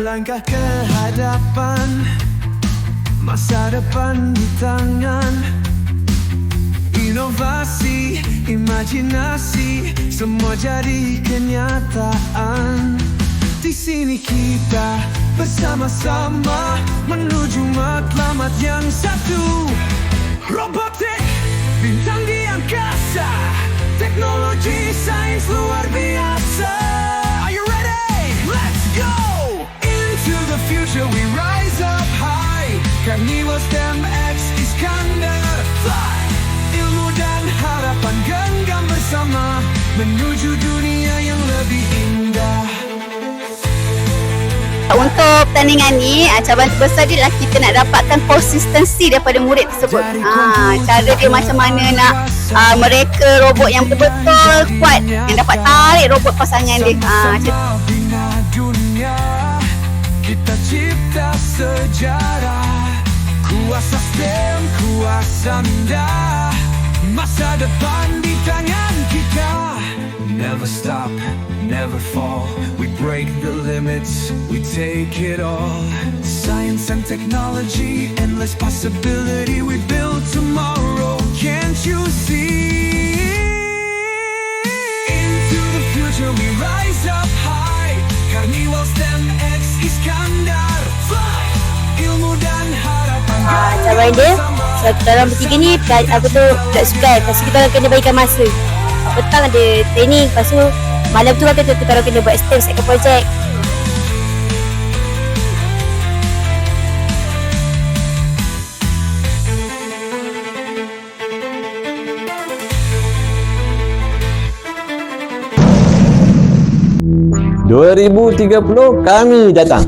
Langkah ke hadapan? Masa depan di tangan. Inovasi, imajinasi Semua jadi kenyataan. Di sini kita bersama-sama Menuju matlamat yang satu. Robotik, bintang di angkasa. Teknologi sains luar biasa Carnival STEM X Iskandar Fly! Ilmu dan harapan genggam bersama. Menuju dunia yang lebih indah. Untuk pertandingan ni, cabaran terbesar dia adalah kita nak dapatkan konsistensi daripada murid tersebut. Ah, cara dia macam mana nak ah, mereka robot yang betul-betul kuat yang dapat tarik robot pasangan dia. Macam Bersama bina dunia. Kita cipta sejarah Kuasa STEM, kuasa minda. Masa depan di tangan kita. Never stop, never fall. We break the limits, we take it all. Science and technology, endless possibility. We build tomorrow, can't you see? Into the future we rise up high. Carnival STEM X Iskandar Cabaran dia. Sebab kita orang bertiga ni apa tu tak suka lepas tu kita orang kena bagikan masa. Petang ada training lepas tu malam tu kan kita orang kena buat STEM second project. Dua ribu tiga puluh kami datang.